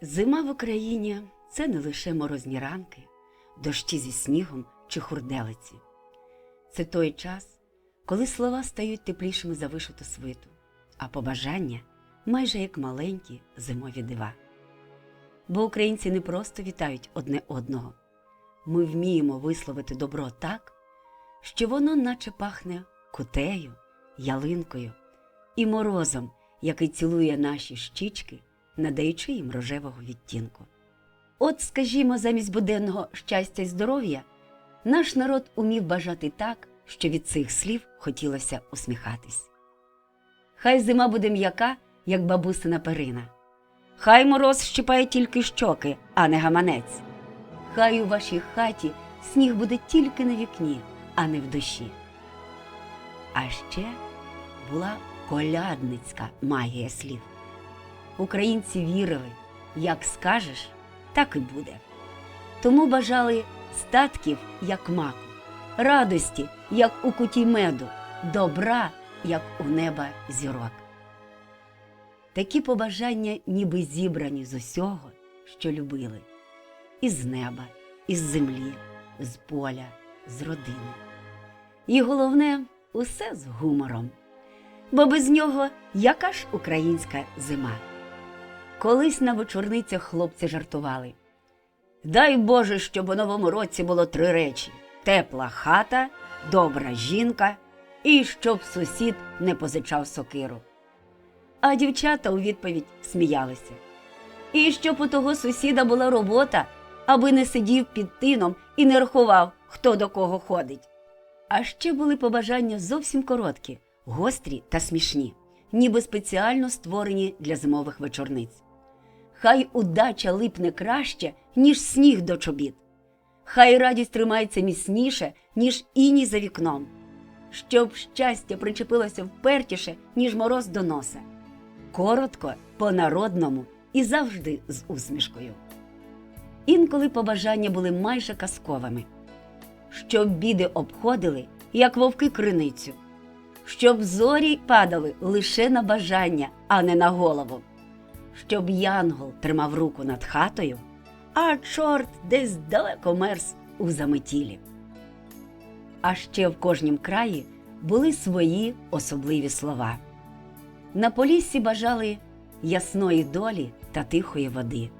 Зима в Україні це не лише морозні ранки, дощі зі снігом чи хурделиці. Це той час, коли слова стають теплішими за вишиту свиту, а побажання майже як маленькі зимові дива. Бо українці не просто вітають одне одного. Ми вміємо висловити добро так, що воно наче пахне кутею, ялинкою і морозом, який цілує наші щічки, надаючи їм рожевого відтінку. От, скажімо, замість буденного щастя й здоров'я, наш народ умів бажати так, що від цих слів хотілося усміхатись. Хай зима буде м'яка, як бабусина перина. Хай мороз щипає тільки щоки, а не гаманець. Хай у вашій хаті сніг буде тільки на вікні, а не в душі. А ще була колядницька магія слів. Українці вірили, як скажеш, так і буде. Тому бажали статків, як маку, радості, як у куті меду, добра, як у неба зірок. Такі побажання ніби зібрані з усього, що любили, із неба, із землі, з поля, з родини. І головне усе з гумором. Бо без нього яка ж українська зима? Колись на вечорницях хлопці жартували. Дай Боже, щоб у новому році було три речі: тепла хата, добра жінка і щоб сусід не позичав сокиру. А дівчата у відповідь сміялися. І щоб у того сусіда була робота, аби не сидів під тином і не рахував, хто до кого ходить. А ще були побажання зовсім короткі, гострі та смішні, ніби спеціально створені для зимових вечорниць. Хай удача липне краще, ніж сніг до чобіт. Хай радість тримається міцніше, ніж іній за вікном, щоб щастя причепилося впертіше, ніж мороз до носа. Коротко, по-народному і завжди з усмішкою. Інколи побажання були майже казковими, щоб біди обходили, як вовки криницю, щоб зорі падали лише на бажання, а не на голову, щоб янгол тримав руку над хатою, а чорт десь далеко мерз у заметілі. А ще в кожнім краї були свої особливі слова. На Поліссі бажали ясної долі та тихої води.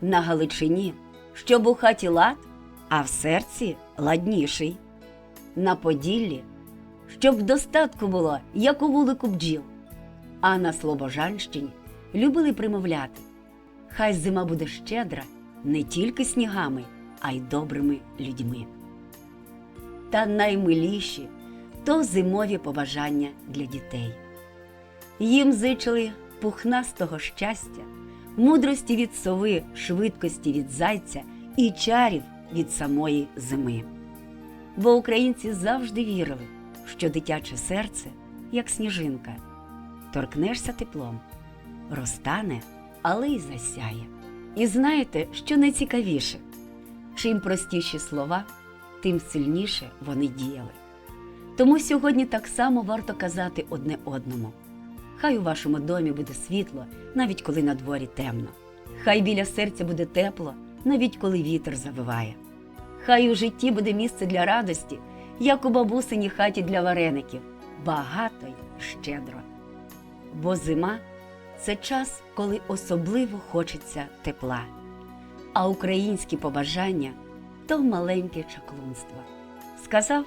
На Галичині, щоб у хаті лад, а в серці ладніший. На Поділлі, щоб в достатку було, як у вулику бджіл. А на Слобожанщині любили примовляти. Хай зима буде щедра не тільки снігами, а й добрими людьми. Та наймиліші то зимові побажання для дітей. Їм зичили пухнастого щастя, мудрості від сови, швидкості від зайця і чарів від самої зими. Бо українці завжди вірили, що дитяче серце, як сніжинка, торкнешся теплом, розтане, але й засяє. І знаєте, що найцікавіше? Чим простіші слова, тим сильніше вони діяли. Тому сьогодні так само варто казати одне одному. Хай у вашому домі буде світло, навіть коли на дворі темно. Хай біля серця буде тепло, навіть коли вітер завиває. Хай у житті буде місце для радості, як у бабусиній хаті для вареників, багато й щедро. Бо зима це час, коли особливо хочеться тепла. А українські побажання то маленьке чаклунство. Сказав,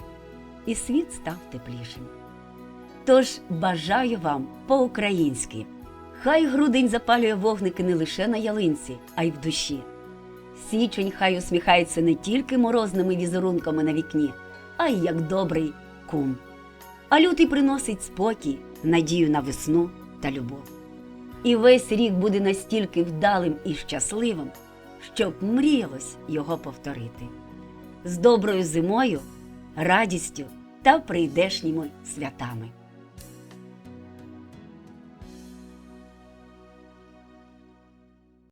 і світ став теплішим. Тож бажаю вам по-українськи. Хай грудень запалює вогники не лише на ялинці, а й в душі. Січень хай усміхається не тільки морозними візерунками на вікні, а й як добрий кум. А лютий приносить спокій, надію на весну та любов. І весь рік буде настільки вдалим і щасливим, щоб мріялось його повторити. З доброю зимою, радістю та прийдешніми святами.